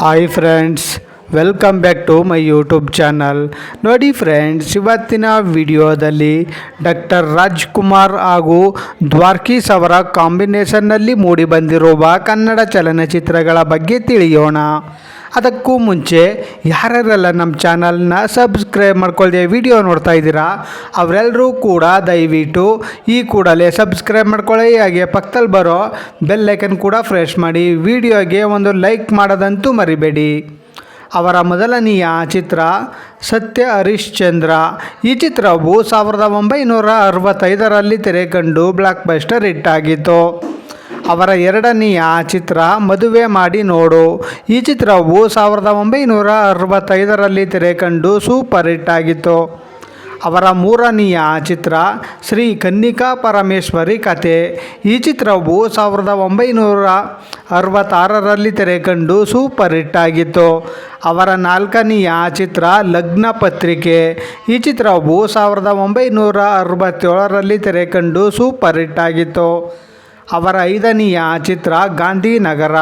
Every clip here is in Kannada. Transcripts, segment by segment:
Hi friends welcome back to my YouTube channel ನೋಡಿ ಫ್ರೆಂಡ್ಸ್ ಇವತ್ತಿನ ವಿಡಿಯೋದಲ್ಲಿ ಡಾಕ್ಟರ್ ರಾಜ್ಕುಮಾರ್ ಹಾಗೂ ದ್ವಾರ್ಕೀಸ್ ಅವರ ಕಾಂಬಿನೇಷನ್ನಲ್ಲಿ ಮೂಡಿಬಂದಿರುವ ಕನ್ನಡ ಚಲನಚಿತ್ರಗಳ ಬಗ್ಗೆ ತಿಳಿಯೋಣ. ಅದಕ್ಕೂ ಮುಂಚೆ ಯಾರ್ಯಾರೆಲ್ಲ ನಮ್ಮ ಚಾನಲ್ನ ಸಬ್ಸ್ಕ್ರೈಬ್ ಮಾಡ್ಕೊಳ್ದೆ ವಿಡಿಯೋ ನೋಡ್ತಾ ಇದ್ದೀರಾ ಅವರೆಲ್ಲರೂ ಕೂಡ ದಯವಿಟ್ಟು ಈ ಕೂಡಲೇ ಸಬ್ಸ್ಕ್ರೈಬ್ ಮಾಡ್ಕೊಳ್ಳಿ, ಹಾಗೆ ಪಕ್ಕದಲ್ಲಿ ಬರೋ ಬೆಲ್ ಐಕನ್ ಕೂಡ ಫ್ರೆಶ್ ಮಾಡಿ ವಿಡಿಯೋಗೆ ಒಂದು ಲೈಕ್ ಮಾಡೋದಂತೂ ಮರಿಬೇಡಿ. ಅವರ ಮೊದಲನೆಯ ಚಿತ್ರ ಸತ್ಯ ಹರಿಶ್ಚಂದ್ರ ಈ ಚಿತ್ರವು ಸಾವಿರದ ಒಂಬೈನೂರ ಅರವತ್ತೈದರಲ್ಲಿ ತೆರೆ ಕಂಡು ಬ್ಲಾಕ್ ಬಸ್ಟರ್ ಹಿಟ್ ಆಗಿತ್ತು. ಅವರ ಎರಡನೆಯ ಚಿತ್ರ ಮದುವೆ ಮಾಡಿ ನೋಡು. ಈ ಚಿತ್ರವು ಸಾವಿರದ ಒಂಬೈನೂರ ಅರವತ್ತೈದರಲ್ಲಿ ತೆರೆ ಕಂಡು ಸೂಪರ್ ಹಿಟ್ ಆಗಿತ್ತು. ಅವರ ಮೂರನೆಯ ಚಿತ್ರ ಶ್ರೀ ಕನ್ನಿಕಾ ಪರಮೇಶ್ವರಿ ಕತೆ ಈ ಚಿತ್ರವು ಸಾವಿರದ ಒಂಬೈನೂರ ಅರವತ್ತಾರರಲ್ಲಿ ತೆರೆ ಕಂಡು ಸೂಪರ್ ಹಿಟ್ ಆಗಿತ್ತು. ಅವರ ನಾಲ್ಕನೆಯ ಚಿತ್ರ ಲಗ್ನ ಪತ್ರಿಕೆ. ಈ ಚಿತ್ರವು ಸಾವಿರದ ಒಂಬೈನೂರ ಅರವತ್ತೇಳರಲ್ಲಿ ತೆರೆ ಕಂಡು ಸೂಪರ್ ಹಿಟ್ ಆಗಿತ್ತು. ಅವರ ಐದನೆಯ ಚಿತ್ರ ಗಾಂಧಿನಗರ.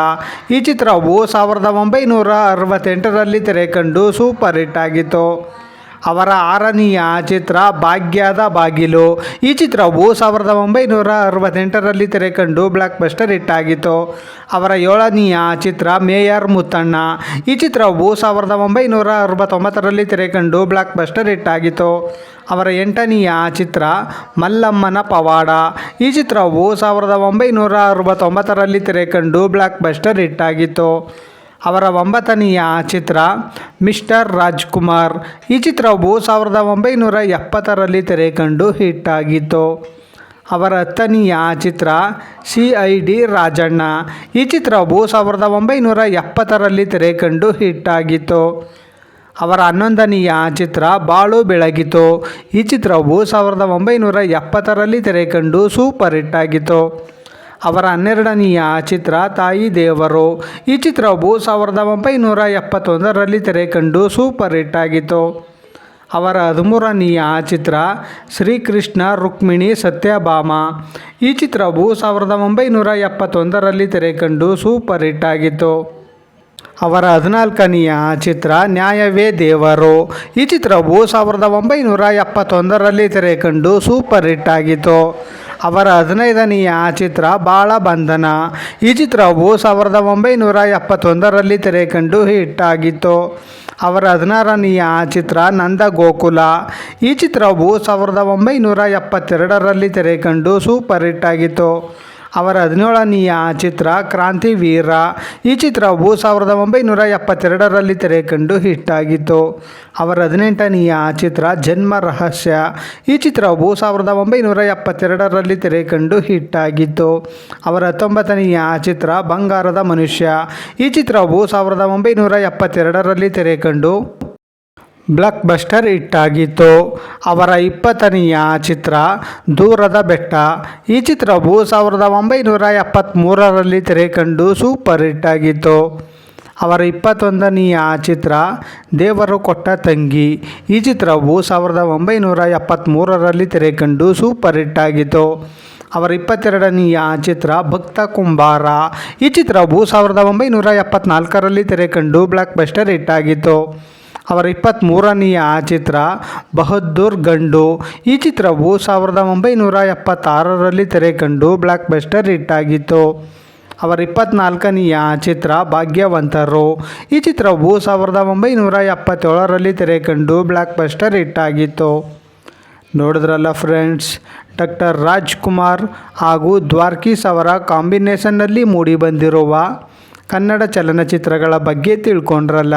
ಈ ಚಿತ್ರವು ಸಾವಿರದ ಒಂಬೈನೂರ ಅರವತ್ತೆಂಟರಲ್ಲಿ ತೆರೆ ಕಂಡು ಸೂಪರ್ ಹಿಟ್ ಆಗಿತ್ತು. ಅವರ ಆರನೆಯ ಚಿತ್ರ ಭಾಗ್ಯದ ಬಾಗಿಲು. ಈ ಚಿತ್ರವು ಸಾವಿರದ ಒಂಬೈನೂರ ಅರವತ್ತೆಂಟರಲ್ಲಿ ತೆರೆಕಂಡು ಬ್ಲಾಕ್ ಬಸ್ಟರ್ ಹಿಟ್ ಆಗಿತ್ತು. ಅವರ ಏಳನೆಯ ಚಿತ್ರ ಮೇಯರ್ ಮುತ್ತಣ್ಣ. ಈ ಚಿತ್ರವು ಸಾವಿರದ ಒಂಬೈನೂರ ಅರವತ್ತೊಂಬತ್ತರಲ್ಲಿ ತೆರೆಕಂಡು ಬ್ಲಾಕ್ ಬಸ್ಟರ್ ಹಿಟ್ ಆಗಿತ್ತು. ಅವರ ಎಂಟನೆಯ ಚಿತ್ರ ಮಲ್ಲಮ್ಮನ ಪವಾಡ. ಈ ಚಿತ್ರವು ಸಾವಿರದ ಒಂಬೈನೂರ ಅರವತ್ತೊಂಬತ್ತರಲ್ಲಿ ತೆರೆ ಕಂಡು ಬ್ಲಾಕ್ ಬಸ್ಟರ್ ಹಿಟ್ ಆಗಿತ್ತು. ಅವರ ಒಂಬತ್ತನೆಯ ಚಿತ್ರ ಮಿಸ್ಟರ್ ರಾಜ್ಕುಮಾರ್. ಈ ಚಿತ್ರವು ಸಾವಿರದ ಒಂಬೈನೂರ ಎಪ್ಪತ್ತರಲ್ಲಿ ತೆರೆ ಕಂಡು ಹಿಟ್ ಆಗಿತ್ತು. ಅವರ ಹತ್ತನೆಯ ಚಿತ್ರ ಸಿ ಐ ಡಿ ರಾಜಣ್ಣ. ಈ ಚಿತ್ರವು ಸಾವಿರದ ಒಂಬೈನೂರ ಎಪ್ಪತ್ತರಲ್ಲಿ ತೆರೆ ಕಂಡು ಹಿಟ್ ಆಗಿತ್ತು. ಅವರ ಹನ್ನೊಂದನೆಯ ಚಿತ್ರ ಬಾಳು ಬೆಳಗಿತು. ಈ ಚಿತ್ರವು ಸಾವಿರದ ಒಂಬೈನೂರ ಎಪ್ಪತ್ತರಲ್ಲಿ ತೆರೆ ಕಂಡು ಸೂಪರ್ ಹಿಟ್ ಆಗಿತ್ತು. ಅವರ ಹನ್ನೆರಡನೆಯ ಚಿತ್ರ ತಾಯಿ ದೇವರು. ಈ ಚಿತ್ರವು ಸಾವಿರದ ಒಂಬೈನೂರ ಎಪ್ಪತ್ತೊಂದರಲ್ಲಿ ತೆರೆ ಕಂಡು ಸೂಪರ್ ಹಿಟ್ ಆಗಿತ್ತು. ಅವರ ಹದಿಮೂರನೆಯ ಚಿತ್ರ ಶ್ರೀಕೃಷ್ಣ ರುಕ್ಮಿಣಿ ಸತ್ಯಭಾಮ. ಈ ಚಿತ್ರವು ಸಾವಿರದ ಒಂಬೈನೂರ ಎಪ್ಪತ್ತೊಂದರಲ್ಲಿ ತೆರೆ ಕಂಡು ಸೂಪರ್ ಹಿಟ್ ಆಗಿತ್ತು. ಅವರ ಹದಿನಾಲ್ಕನೆಯ ಚಿತ್ರ ನ್ಯಾಯವೇ ದೇವರು. ಈ ಚಿತ್ರವು ಸಾವಿರದ ಒಂಬೈನೂರ ಎಪ್ಪತ್ತೊಂದರಲ್ಲಿ ತೆರೆ ಕಂಡು ಸೂಪರ್ ಹಿಟ್ ಆಗಿತ್ತು. ಅವರ ಹದಿನೈದನೆಯ ಚಿತ್ರ ಬಾಳ ಬಂಧನ. ಈ ಚಿತ್ರವು ಸಾವಿರದ ಒಂಬೈನೂರ ಎಪ್ಪತ್ತೊಂದರಲ್ಲಿ ತೆರೆ ಕಂಡು ಹಿಟ್ ಆಗಿತ್ತು. ಅವರ ಹದಿನಾರನೆಯ ಚಿತ್ರ ನಂದ ಗೋಕುಲ ಈ ಚಿತ್ರವು ಸಾವಿರದ ಒಂಬೈನೂರ ಎಪ್ಪತ್ತೆರಡರಲ್ಲಿ ತೆರೆ ಕಂಡು ಸೂಪರ್ ಹಿಟ್ ಆಗಿತ್ತು. ಅವರ ಹದಿನೇಳನೆಯ ಚಿತ್ರ ಕ್ರಾಂತಿ ವೀರ. ಈ ಚಿತ್ರವು ಸಾವಿರದ ಒಂಬೈನೂರ ಎಪ್ಪತ್ತೆರಡರಲ್ಲಿ ತೆರೆ ಕಂಡು ಹಿಟ್ ಆಗಿತ್ತು ಅವರ ಹದಿನೆಂಟನೆಯ ಚಿತ್ರ ಜನ್ಮ ರಹಸ್ಯ. ಈ ಚಿತ್ರವು ಸಾವಿರದ ಒಂಬೈನೂರ ಎಪ್ಪತ್ತೆರಡರಲ್ಲಿ ತೆರೆ ಕಂಡು ಹಿಟ್ ಆಗಿತ್ತು ಅವರ ಹತ್ತೊಂಬತ್ತನೆಯ ಚಿತ್ರ ಬಂಗಾರದ ಮನುಷ್ಯ. ಈ ಚಿತ್ರವು ಸಾವಿರದ ಒಂಬೈನೂರ ಎಪ್ಪತ್ತೆರಡರಲ್ಲಿ ತೆರೆ ಕಂಡು ಬ್ಲಾಕ್ ಬಸ್ಟರ್ ಹಿಟ್ ಆಗಿತ್ತು ಅವರ ಇಪ್ಪತ್ತನೆಯ ಚಿತ್ರ ದೂರದ ಬೆಟ್ಟ. ಈ ಚಿತ್ರವು ಸಾವಿರದ ಒಂಬೈನೂರ ಎಪ್ಪತ್ತ್ಮೂರರಲ್ಲಿ ತೆರೆ ಕಂಡು ಸೂಪರ್ ಹಿಟ್ ಆಗಿತ್ತು. ಅವರ ಇಪ್ಪತ್ತೊಂದನೆಯ ಚಿತ್ರ ದೇವರು ಕೊಟ್ಟ ತಂಗಿ. ಈ ಚಿತ್ರವು ಸಾವಿರದ ಒಂಬೈನೂರ ಎಪ್ಪತ್ತ್ಮೂರರಲ್ಲಿ ತೆರೆ ಕಂಡು ಸೂಪರ್ ಹಿಟ್ ಆಗಿತ್ತು. ಅವರ ಇಪ್ಪತ್ತೆರಡನೆಯ ಚಿತ್ರ ಭಕ್ತ ಕುಂಬಾರ. ಈ ಚಿತ್ರವು ಸಾವಿರದ ಒಂಬೈನೂರ ಎಪ್ಪತ್ತ್ನಾಲ್ಕರಲ್ಲಿ ತೆರೆ ಕಂಡು ಬ್ಲಾಕ್ ಬಸ್ಟರ್ ಹಿಟ್ ಆಗಿತ್ತು. ಅವರ ಇಪ್ಪತ್ತ್ಮೂರನೆಯ ಚಿತ್ರ ಬಹದ್ದೂರ್ ಗಂಡು. ಈ ಚಿತ್ರವು ಸಾವಿರದ ಒಂಬೈನೂರ ಎಪ್ಪತ್ತಾರರಲ್ಲಿ ತೆರೆಕಂಡು ಬ್ಲಾಕ್ ಬಸ್ಟರ್ ಹಿಟ್ ಆಗಿತ್ತು. ಅವರ ಇಪ್ಪತ್ನಾಲ್ಕನೆಯ ಚಿತ್ರ ಭಾಗ್ಯವಂತರು. ಈ ಚಿತ್ರವು ಸಾವಿರದ ಒಂಬೈನೂರ ಎಪ್ಪತ್ತೇಳರಲ್ಲಿ ತೆರೆಕಂಡು ಬ್ಲಾಕ್ ಬಸ್ಟರ್ ಹಿಟ್ ಆಗಿತ್ತು. ನೋಡಿದ್ರಲ್ಲ ಫ್ರೆಂಡ್ಸ್, ಡಾಕ್ಟರ್ ರಾಜ್ಕುಮಾರ್ ಹಾಗೂ ದ್ವಾರ್ಕೀಸ್ ಅವರ ಕಾಂಬಿನೇಷನ್ನಲ್ಲಿ ಮೂಡಿಬಂದಿರುವ ಕನ್ನಡ ಚಲನಚಿತ್ರಗಳ ಬಗ್ಗೆ ತಿಳ್ಕೊಂಡ್ರಲ್ಲ.